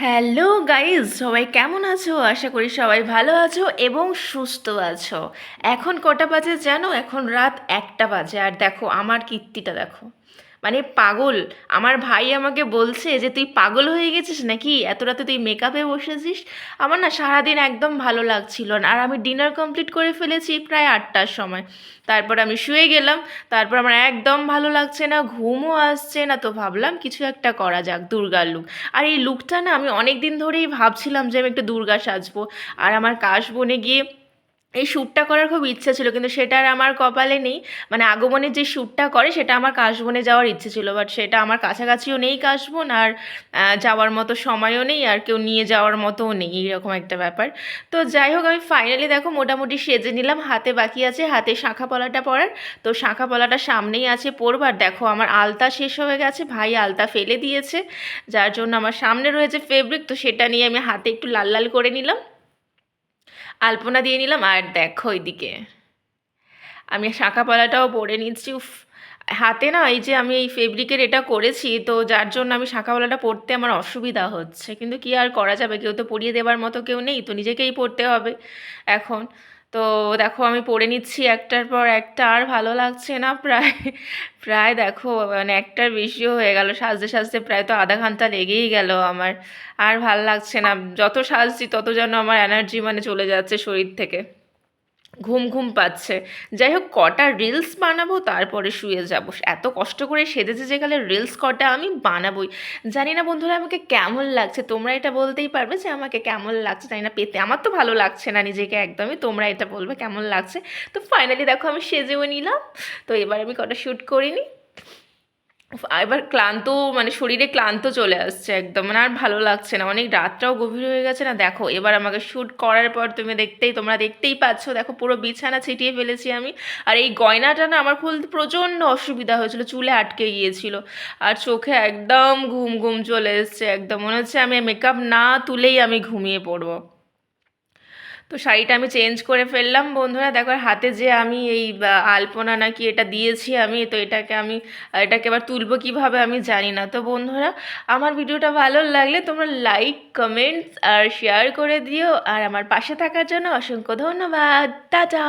Hello guys, সবাই কেমন আছো? আশা করি সবাই ভালো আছো এবং সুস্থ আছো। এখন কটা বাজে জানো? এখন রাত একটা বাজে। আর দেখো, আমার কীর্তিটা দেখো। মানে পাগল। আমার ভাই আমাকে বলছে যে, তুই পাগল হয়ে গেছিস নাকি? এত রাতে তুই মেকআপে বসেছিস? আমার না সারাদিন একদম ভালো লাগছিল না। আর আমি ডিনার কমপ্লিট করে ফেলেছি প্রায় আটটার সময়। তারপর আমি শুয়ে গেলাম। তারপর আমার একদম ভালো লাগছে না, ঘুমও আসছে না। তো ভাবলাম কিছু একটা করা যাক দুর্গার লুক আর এই লুকটা না আমি অনেক দিন ধরেই ভাবছিলাম যে, আমি একটু দুর্গা সাজবো। আর আমার কাশ বনে গিয়ে এই শ্যুটটা করার খুব ইচ্ছা ছিল, কিন্তু সেটা আর আমার কপালে নেই। মানে আগমনের যে শ্যুটটা করে, সেটা আমার কাশবনে যাওয়ার ইচ্ছে ছিল বাট সেটা আমার কাছাকাছিও নেই কাশবন, আর যাওয়ার মতো সময়ও নেই, আর কেউ নিয়ে যাওয়ার মতোও নেই এরকম একটা ব্যাপার। তো যাই হোক, আমি ফাইনালি দেখো মোটামুটি সেজে নিলাম, হাতে বাকি আছে, হাতে শাঁখা পলাটা পরার। তো শাঁখা পলাটা সামনেই আছে পরবার দেখো আমার আলতা শেষ হয়ে গেছে, ভাই আলতা ফেলে দিয়েছে, যার জন্য আমার সামনে রয়েছে ফেব্রিক তো সেটা নিয়ে আমি হাতে একটু লাল লাল করে নিলাম। আলপনা দিয়ে নিলাম, আর দেখো ওইদিকে। আমি শাঁখা পালাটাও পরে নিচ্ছি। উফ, হাতে না এই যে আমি এই ফেব্রিকের এটা করেছি, তো যার জন্য আমি শাঁখাওয়ালাটা পড়তে আমার অসুবিধা হচ্ছে। কিন্তু কি আর করা যাবে? কেউ তো পরিয়ে দেবার মতো কেউ নেই, তো নিজেকেই পরতে হবে এখন। তো দেখো আমি পড়ে নিচ্ছি একটার পর একটা, আর ভালো লাগছে না প্রায় প্রায় দেখো মানে একটার বেশিও হয়ে গেল, সাজতে সাজতে প্রায় তো আধা ঘণ্টা লেগেই গেল আমার, আর ভালো লাগছে না, যত সাজছি তত যেন আমার এনার্জি মানে চলে যাচ্ছে শরীর থেকে। ঘুম ঘুম পাচ্ছে। যাই হোক কটা রিলস বানাবো, তারপরে শুয়ে যাব। এত কষ্ট করে সেজেছে যে গেলে রিলস কটা আমি বানাবোই। জানি না বন্ধুরা, আমাকে কেমন লাগছে? তোমরা এটা বলতেই পারবে যে আমাকে কেমন লাগছে, জানি না, পেতে আমার তো ভালো লাগছে না নিজেকে একদমই, তোমরা এটা বলবে কেমন লাগছে। তো ফাইনালি দেখো, আমি সেজেও নিলাম। তো এবার আমি কটা শ্যুট করিনি। এবার ক্লান্ত মানে শরীরে ক্লান্ত চলে আসছে একদম মানে আর ভালো লাগছে না। অনেক রাতটাও গভীর হয়ে গেছে না? দেখো, এবার আমাকে শ্যুট করার পর তুমি দেখতেই, তোমরা দেখতেই পাচ্ছ, দেখো পুরো বিছানা ছিটিয়ে ফেলেছি আমি। আর এই গয়নাটা না আমার খুলতে প্রচণ্ড অসুবিধা হয়েছিল, চুলে আটকে গিয়েছিল। আর চোখে একদম ঘুম ঘুম চলে এসছে, একদম মনে হচ্ছে আমি মেকআপ না তুলেই আমি ঘুমিয়ে পড়ব। তো শাড়িটা আমি চেঞ্জ করে ফেললাম। বন্ধুরা, দেখো হাতে যে আমি এই আলপনা নাকি এটা দিয়েছি আমি, তো এটাকে আমি, এটাকে এবার তুলবো কীভাবে আমি জানি না। তো বন্ধুরা, আমার ভিডিওটা ভালো লাগলে তোমরা লাইক কমেন্টস আর শেয়ার করে দিও। আর আমার পাশে থাকার জন্য অসংখ্য ধন্যবাদ। টাটা!